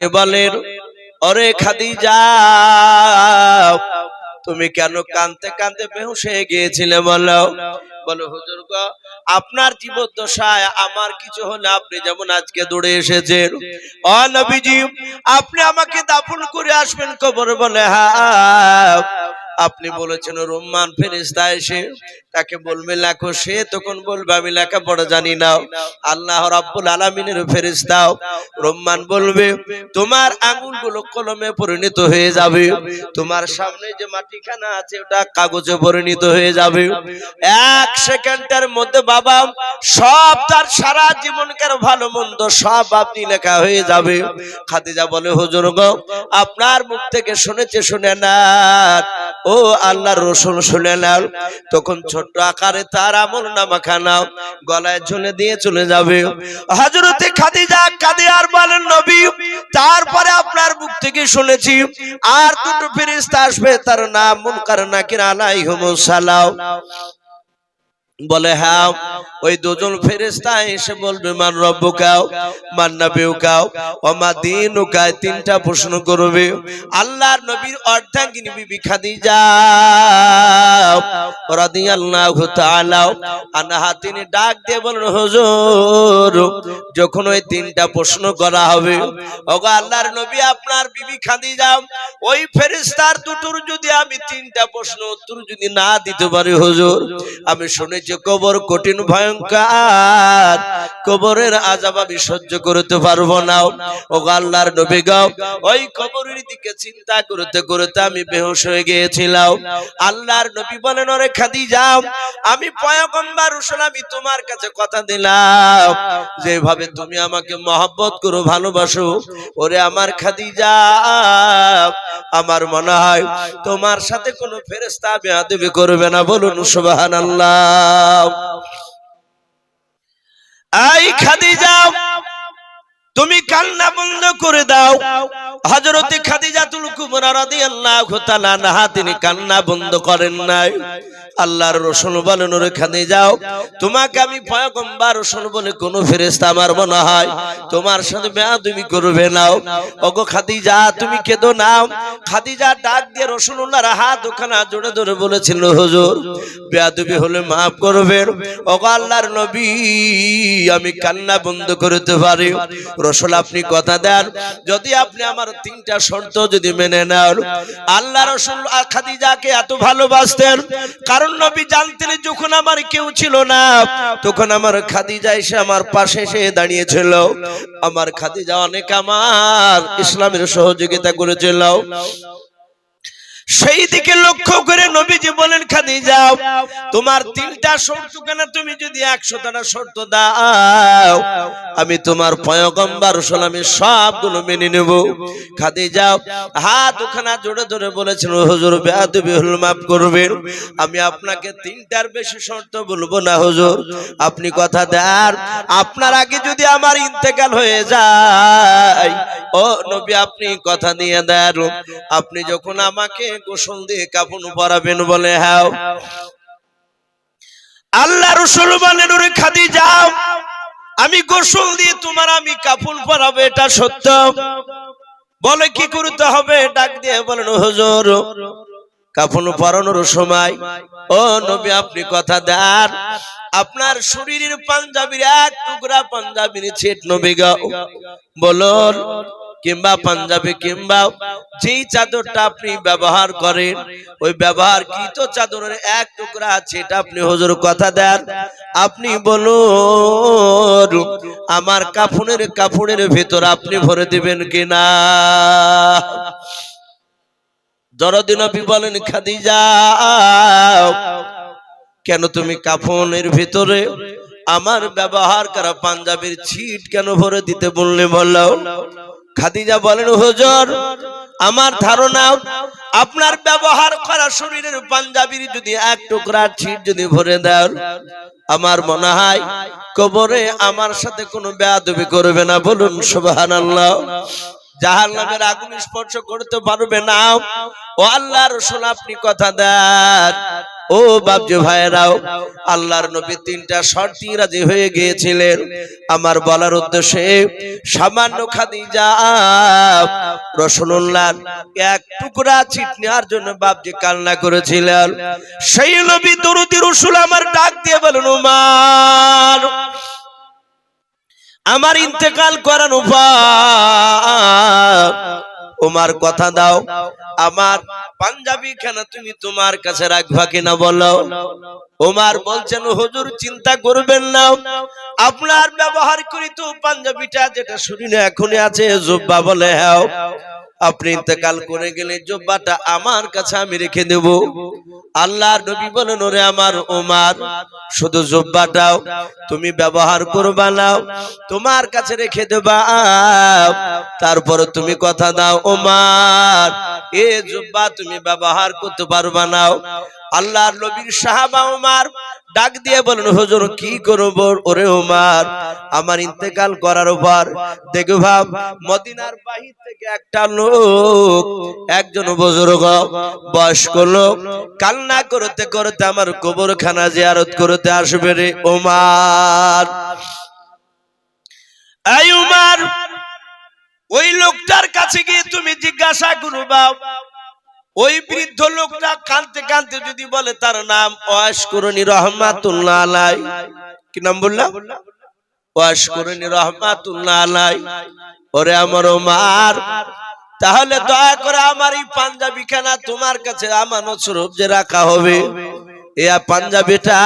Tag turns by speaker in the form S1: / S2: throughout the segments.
S1: বলেন অরে খাদিজা, তুমি কেন কানতে কানতে বেহুশ হয়ে গিয়েছিলে? বলো। বলো, হুজুর গো, আপনার জীবদ্দশায় আমার কিছু হলে আপনি যেমন আজকে দৌড়ে এসেছেন। অ নবীজি, আপনি আমাকে দাফন করে আসবেন কবর বলে হ্যাঁ। আপনি বলেছেন রোমান ফেরিস্তা এসে তাকে বলবে লেখো সে তখন বলবে, আমি লেখা লেখাপড়া জানি না। আল্লাহ রাব্বুল আলামিনের ফেরিস্তাও রহমান বলবে, তোমার আঙ্গুলগুলো কলমে পরিণত হয়ে যাবে। তোমার সামনে যে মাটিখানা আছে, ওটা কাগজে পরিণত হয়ে যাবে। এক সেকেন্ডের মধ্যে বাবা, সব তার সারা জীবনকার ভালো মন্দ সব আপনি লেখা হয়ে যাবে। খাদিজা বলে, হুজুর আপনার মুখ থেকে শুনেছে, শুনে না ও আল্লাহর রসুন শুনে নাও। তখন ছোট্ট আকারে তার আমল নামা খানাও গলায় ঝুলে দিয়ে চলে যাবে। হজরতে খাদিজা কাঁদে আর বলেন নবী, তারপরে আপনার মুখ থেকে শুনেছি, আর দুটো ফেরেশতা আসবে, তার নাম মুনকার নাকির আলাইহিমুস সালাম। বলে হ্যাঁ ওই দুজন ফেরেস্তা এসে বলবে, মান রব্বুকাও, মান নাবিউকাও ও মা দিনুকায় তিনটা প্রশ্ন করবে। আল্লাহর নবীর অর্ধাঙ্গিনী বিবি খাদিজা, রাদিয়াল্লাহু তাআলা আনহা, তিনি ডাক দিয়ে বলেন, হুজুর, যখন ওই তিনটা প্রশ্ন করা হবে, ওগো আল্লাহর নবী আপনার বিবি খাদিজা, ওই ফেরেশতার দুটোর যদি আমি তিনটা প্রশ্ন উত্তর যদি না দিতে পারি, হুজুর, আমি শুনেছি কবর কঠিন, ভয়ঙ্কর। কবরের আজাব আমি সহ্য করতে পারব না। ও আল্লাহর নবী গাও ওই কবরের দিকে চিন্তা করতে করতে আমি বেহুশ হয়ে গিয়েছিলাম। আল্লাহর নবী বলেন, ওরে খাদিজা, আমি পয়গম্বর রসুল আমি তোমার কাছে কথা দিলাম। যেভাবে তুমি আমাকে মহব্বত করো, ভালোবাসো, ওরে আমার খাদিজা, আমার মনে হয় তোমার সাথে কোনো ফেরেস্তা বেয়াদবি করবে না। বলুন, সুবহানাল্লাহ। এই খাদিজা তুমি কান্না বন্ধ করে দাও। হযরতে খাদিজাতুল কুবরা রাদিয়াল্লাহু তাআলা আনহা, তিনি কান্না বন্ধ করেন নাই। আল্লাহর রাসূল বলেন, ওরে খাদিজাও, তোমাকে আমি পয়গম্বর রাসূল বলে কোন ফেরেশতা আমার মনে হয়। তোমার সাথে বেয়াদবি করবে নাও ওগো খাদিজা, তুমি কেঁদো নাও খাদিজা ডাক দিয়ে রাসূলুল্লাহর হাত ওখানে জোরে ধরে বলেছিল, হুজুর, বেয়াদবি হলে maaf করবেন। ওগো আল্লাহর নবী, আমি কান্না বন্ধ করতে পারি। রসুল, আপনি কথা দেন। যদি আপনি আমার তিনটা শর্ত যদি মেনে নেন আল্লাহ রসুল খাদিজাকে এত ভালোবাসতেন। কারণ নবী জানতেন যখন আমার কেউ ছিল না, তখন আমার খাদিজা এসে আমার পাশে এসে দাঁড়িয়েছিল। আমার খাদিজা অনেক আমার ইসলামের সহযোগিতা করেছিল। সেই দিকে লক্ষ্য করে নবীজি বলেন, খাদিজা, তোমার তিনটা শর্ত কেন তুমি যদি একশোটা শর্ত দাও? আমি তোমার পয়গম্বর আমি সবগুলো মেনে নেব। খাদিজা হাত ওখানে জোরে জোরে বলেছেন, হুজুর, বেয়াদবি, হল মাফ করবেন। আমি আপনাকে তিনটার বেশি শর্ত বলব না, হুজুর। আপনি কথা দেন, আপনার আগে যদি আমার ইন্তেকাল হয়ে যায়, ও নবী, আপনি কথা দিয়ে দেন। আপনি যখন আমাকে গোসল দিয়ে কাপড় পরাবেন বলে হ্যাঁ আল্লাহ রসুল বলেন ওরে খাদি যাও আমি গোসল দিয়ে তোমার আমি কাপড় পরাবো, এটা সত্য? বলে, কি করতে হবে? ডাক দিয়ে বলেন, হুজুর কাফন পরানোর সময়, ও নবী, আপনি কথা দেন। আপনার শরীরের পাঞ্জাবির এক টুকরা পাঞ্জাবির ছেট নবী গাও বলুন। কিংবা পাঞ্জাবি কিংবা যেই চাদরটা আপনি ব্যবহার করেন, ওই ব্যবহার কৃত চাদরের এক টুকরা আছে এটা আপনি হুজুর কথা দেন। আপনি বলুন, আমার কাফনের কাপড়ের ভেতর আপনি ভরে দিবেন কিনা? জরদিন বলেন, খাদিজা, কেন তুমি কাফনের ভিতরে আমার ব্যবহার করা পাঞ্জাবির ছিট কেন ভরে দিতে বললে বলল খাদিজা বলেন, হুজুর, আমার ধারণা, আপনার ব্যবহার করা শরীরের পাঞ্জাবির যদি এক টুকরা ছিট যদি ভরে দেন, আমার মনে হয় কবরে আমার সাথে কোনো বেয়াদবি করবে না। বলুন, সুবহানাল্লাহ। জাহান নামের আগুন স্পর্শ করতে পারবে না। ও আল্লাহ রসুল, আপনি কথা দেন। ও বাপজি ভাইরাও আল্লাহর নবী তিনটা শর্তি রাজি হয়ে গিয়েছিলেন। আমার বলার উদ্দেশ্যে, সামান্য খাদিজা রসুল্লাহ এক টুকরা ছিট নেওয়ার জন্য বাপজি কান্না করেছিলেন। সেই নবী দরুদি রসুল আমার ডাক দিয়ে বলেন, উমার, আমার ইন্তেকাল করার উপায় ওমার কথা দাও। আমার পাঞ্জাবি খানা তুমি তোমার কাছে রাখবা কিনা বলো। ওমার বলছেন, হুজুর, চিন্তা করবেন না। আপনার ব্যবহার করি তো পাঞ্জাবিটা যেটা শরীরে এখনই আছে, জুব্বা বলে হ্যাঁ আপনি ইন্তেকাল করে গেলে জব্বাটা আমার কাছে আমি রেখে দেব। আল্লাহর নবী বলেন, ওরে আমার ওমার শুধু জব্বাটাও তুমি ব্যবহার করবা না, তোমার কাছে রেখে দেবা। তারপরে তুমি কথা দাও ওমার এ জব্বা তুমি ব্যবহার করতে পারবা না। আল্লাহর নবীর সাহাবা ওমার ডাক দিয়ে বলেন, হুজুর, কি করব ওরে ওমার আমার ইন্তেকাল করার পর দেখো ভাব, মদিনার বাহির থেকে একটা লোক, একজন বুজুর্গ, বয়স্ক লোক, কান্না করতে করতে আমার কবরখানা জিয়ারত করতে আসবে রে ওমার এই উমার, ওই লোকটার কাছে গিয়ে তুমি জিজ্ঞাসা করো করবা ওই বৃদ্ধ লোকটা কানতে কানতে যদি বলে তার নাম ওয়াসকরণী রহমাতুল্লাহ আলাই। কি নাম বললাম? ওয়াসকরণী রহমাতুল্লাহ আলাই। ওরে আমার ওমার, তাহলে দয়া করে আমার এই পাঞ্জাবি খানা তোমার কাছে আমানত স্বরূপ যে রাখা হবে। এ পাঞ্জাবিটা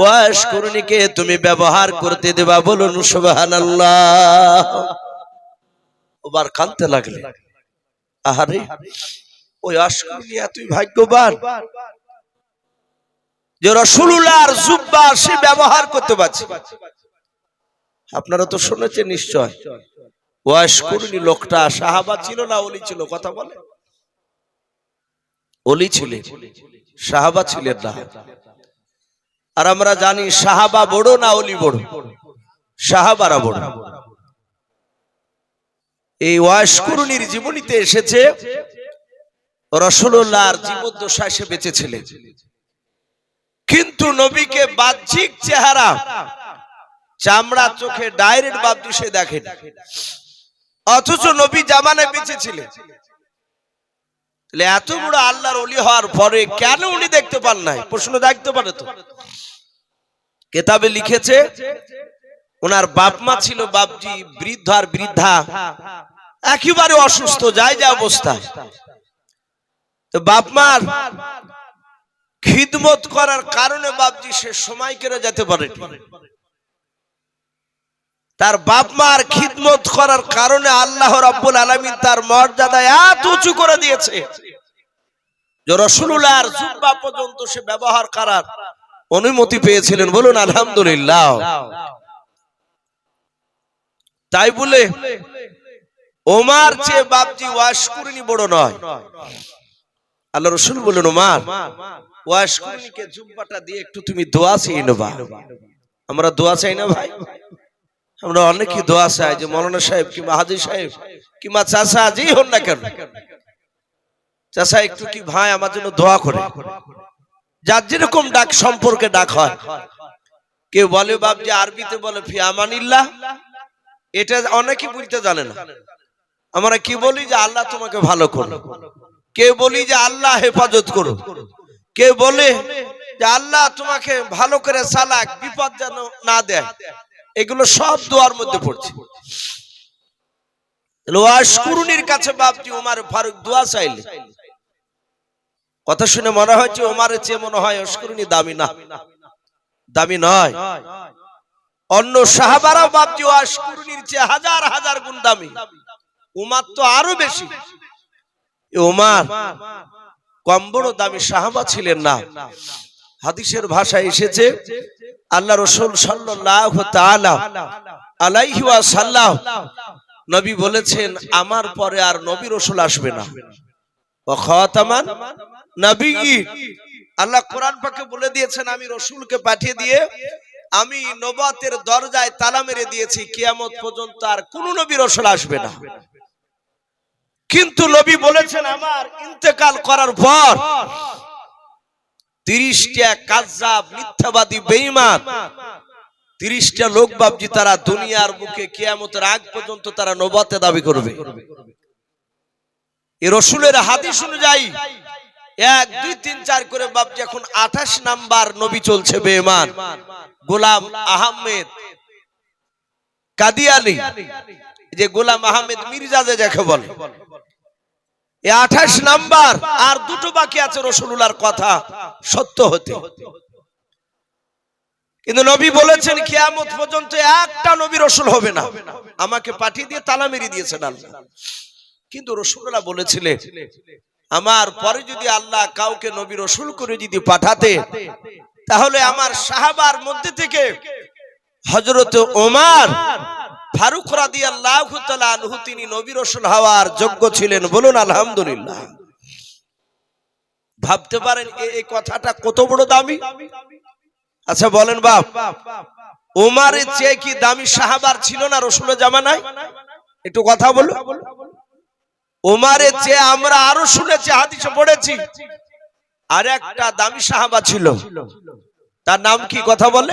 S1: ওয়াসকরণীকে তুমি ব্যবহার করতে দেবা, বলুন সুবহানাল্লাহ। ওবার কানতে লাগলে। আহারে। ওই অস্করণী এতই ভাগ্যবান যে রসুল্লাহর জুব্বা সে ব্যবহার করতে পারছে। আপনারা তো শুনেছেন নিশ্চয়। ওয়াসকরণী লোকটা, সাহাবা ছিল না অলি ছিল, কথা বলে? অলি ছিলেন। সাহাবা ছিলেন না। আর আমরা জানি সাহাবা বড় না অলি বড়? সাহাবারা বড়। এই ওয়াসকরণীর জীবনীতে এসেছে রসুল্লাহর জীবদ্দশা সে বেঁচেছিলেন কিন্তু নবীকে বাহ্যিক চেহারা চামড়া চোখে ডাইরেক্ট বাবদু সে দেখেন। অথচ নবী জামানে বেঁচে ছিলেন এত বড় আল্লাহর অলি হওয়ার পরে কেন উনি দেখতে পান নাই? প্রশ্ন দেখতে পারে তো। কেতাবে লিখেছে, ওনার বাপ মা ছিল বাপজি, বৃদ্ধ আর বৃদ্ধা, একেবারে অসুস্থ যায় যা অবস্থায় তো বাপ মার খিদমত করার কারণে বাপজি সে সময় কেড়ে যেতে পারে তার বাপ মার খিদমত করার কারণে আল্লাহ রাব্বুল আলামিন তার মর্যাদা এত উঁচু করে দিয়েছে যে রসুলুল্লাহর জুব্বা পর্যন্ত সে ব্যবহার করার অনুমতি পেয়েছিলেন। বলুন, আলহামদুলিল্লাহ। তাই বলে ওমার চেয়ে বাপজি ওয়াশ ওয়াশকুরিনি বড় নয়। আল্লাহ রসুল বললেন, ওমার ওয়াশকুরিনিকে জুব্বাটা দিয়ে একটু তুমি দোয়া চেয়ে নেবা। আমরা দোয়া চাই না ভাই? আমরা অনেকই দোয়া চাই যে মৌলানা সাহেব কিংবা হাজি সাহেব কিংবা চাষা যেই হন না কেন? চাষা একটু কি ভাই আমার জন্য দোয়া করে। যার যেরকম ডাক সম্পর্কে ডাক হয়। কেউ বলে, বাপ যে আরবিতে বলে, ফি আমানিল্লাহ। এটা অনেকে বলতে জানে না। আমরা কি বলি যে, আল্লাহ তোমাকে ভালো করো কেউ বলি যে আল্লাহ হেফাজত করো কে বলে যে আল্লাহ তোমাকে ভালো করে চালাক বিপদ যেন না দেয়? এগুলো সব দোয়ার মধ্যে পড়ছে। কাছে বাপজি উমার ফারুক দোয়া চাইলে। কথা শুনে মনে হচ্ছে ওমারের চেয়ে মনে হয় অস্করুনি দামি না। দামি নয়। অন্য সাহাবারাও বাপজি ওয়াশকুরুনির চেয়ে হাজার হাজার গুণ দামি। উমার তো আরও বেশি। উমার কম বড় দামি সাহাবা ছিলেন না। হাদিসের ভাষায় এসেছে, আল্লাহ রসুল সাল্লাহ আলাইহি সাল্লাহ নবী বলেছেন, আমার পরে আর নবী রসুল আসবে না। নবী আল্লাহ কোরআন পাকে বলে দিয়েছেন, আমি রসুলকে পাঠিয়ে দিয়ে আমি নবাতের দরজায় তালা মেরে দিয়েছি, কিয়ামত পর্যন্ত আর কোন নবী রসুল আসবে না। কিন্তু নবী বলেছেন, আমার ইন্তেকাল করার পর তিরিশটা কাজাব মিথ্যাবাদী বেঈমান, তিরিশটা লোক বাবজি তারা দুনিয়ার মুখে কিয়ামতের আগ পর্যন্ত তারা নবাতে দাবি করবে। এ রসুলের হাদিস অনুযায়ী এক, দুই, তিন, চার করে বাবজি এখন আঠাশ নাম্বার নবী চলছে বেমান গোলাম আহমেদ কাদিয়ানি যে গোলাম আহমেদ মির্জা যে যাকে বলে। আঠাশ নাম্বার, আর দুটো বাকি আছে রসুল্লাহর কথা, সত্য হতে। কিন্তু নবী বলেছেন, কিয়ামত পর্যন্ত একটা নবী রসুল হবে না। আমাকে পাঠিয়ে দিয়ে তালা মেরে দিয়েছেন আল্লাহ। কিন্তু রসুল্লাহ বলেছিলেন, আমার পরে যদি আল্লাহ কাউকে নবী রসুল করে যদি পাঠাতে, তাহলে আমার সাহাবার মধ্যে থেকে হজরত ওমার ফারুক রাদি আল্লাহ আনহু তিনি নবী রসুল হওয়ার যোগ্য ছিলেন বলুন আলহামদুলিল্লাহ। ভাবতে পারেন এই কথাটা কত বড় দামি? আচ্ছা বলেন বাপ ওমারের চেয়ে কি দামি সাহাবার ছিল না রসুলের জামানায়? একটু কথা বলো ওমারের চেয়ে আমরা আরও শুনেছি, হাদিসে পড়েছি, আর একটা দামি সাহাবা ছিল। তার নাম কি কথা বলে?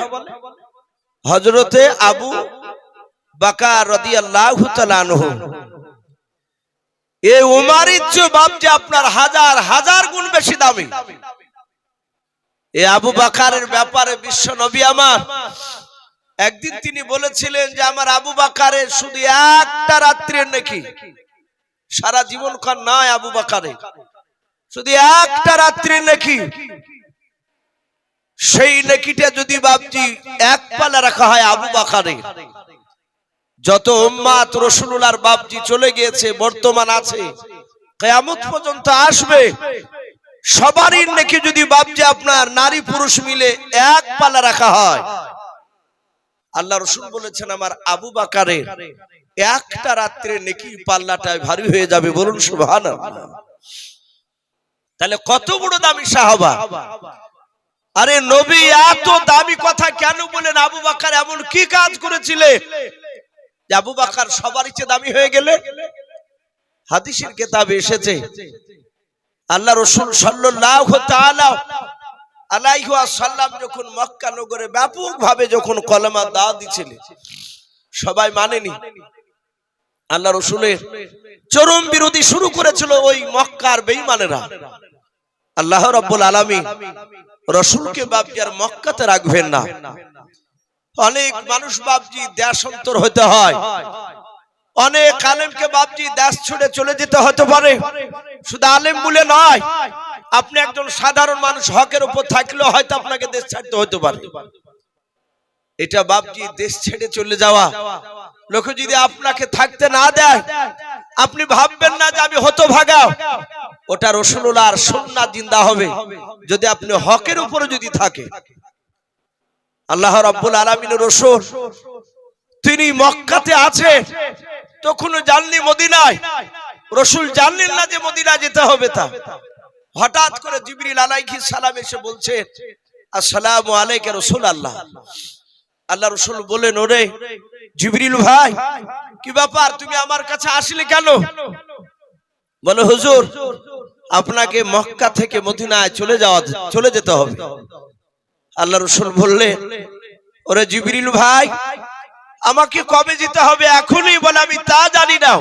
S1: হজরতে আবু বেশি দামি। আবু বাকারের ব্যাপারে বিশ্ব একদিন তিনি বলেছিলেন যে, আমার আবু বাকারের শুধু একটা রাত্রের নাকি। সারা জীবন কার নয় আবু বাকারে। শুধু একটা রাত্রের নাকি। সেই নেকিটা যদি বাপজি এক পালা রাখা হয় আবু বাকারে। যত উম্মাত রসুলুল্লাহর বাপজি চলে গিয়েছে, বর্তমান আছে, কেয়ামত পর্যন্ত আসবে। সবারই নাকি যদি বাপজি আপনার নারী পুরুষ মিলে এক পালা রাখা হয়। আল্লাহ রসুল বলেছেন, আমার আবু বাকারের একটা রাত্রে নেকি পাল্লাটায় ভারী হয়ে যাবে। বলুন সুবহান তাহলে কত বড় দামি সাহাবা। আরে নবী, এত দামি কথা কেন বলেন? আবু বাকার এমন কি কাজ করেছিলে যে আবু বাকার সবারই চেয়ে দামি হয়ে গেলে হাদিসের কেতাবে এসেছে, আল্লাহ রসুল সাল্লাল্লাহু তাআলা আলাইহি ওয়াসাল্লাম যখন মক্কা নগরে ব্যাপকভাবে যখন কলেমা দাওয়াত দিছিলেন, সবাই মানেনি। আল্লাহ রসুলের চরম বিরোধী শুরু করেছিল ওই মক্কার বেঈমানেরা। আল্লাহ রাব্বুল আলামিন রসুলকে বাপজি আর মক্কাতে রাখবেন না। অনেক মানুষ বাপজি দেশান্তর হতে হয়। অনেক আলেমকে বাপজি দেশ ছুড়ে চলে যেতে হতে পারে। শুধু আলেম বলে নয়, আপনি একজন সাধারণ মানুষ, হকের উপর থাকলেও হয়তো আপনাকে দেশ ছাড়তে হতে পারে। এটা বাপজি দেশ ছেড়ে চলে যাওয়া। লোকে যদি আপনাকে থাকতে না দেয়, আপনি ভাববেন না যে আমি হতো ভাগা ওটা রসুল্লাহর সন্না জিন্দা হবে। যদি আপনি হকের উপরে যদি থাকে আল্লাহ রাব্বুল আলামিনের রসুল। তিনি মক্কাতে আছে, তখনও জাননি মদিনায়। রসুল জানলেন না যে মদিনা যেতে হবে তা। হঠাৎ করে জিবরিল আলাইহিস সালাম এসে বলছে, আসসালামু আলাইকা রসুল আল্লাহ আল্লাহ রসুল বলেন ওরে জিবরিল ভাই, কি ব্যাপার? তুমি আমার কাছে আসলে কেন? বলে, হুজুর, আপনাকে মক্কা থেকে মদিনায় চলে যাওয়া, চলে যেতে হবে। আল্লাহ রসুল বললে ওরে জিবরিল ভাই, আমাকে কবে যেতে হবে এখনই বলে, আমি তা জানি না।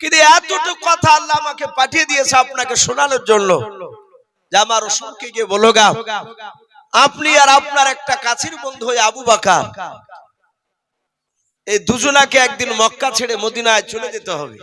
S1: কিন্তু এতটুকু কথা আল্লাহ আমাকে পাঠিয়ে দিয়েছে আপনাকে শোনানোর জন্য। যে আমার রসুলকে গিয়ে বলো গা, আপনি আর আপনার একটা কাছের বন্ধু হয়ে আবু বাকার, এই দুজনাকে একদিন মক্কা ছেড়ে মদিনায় চলে যেতে হবে।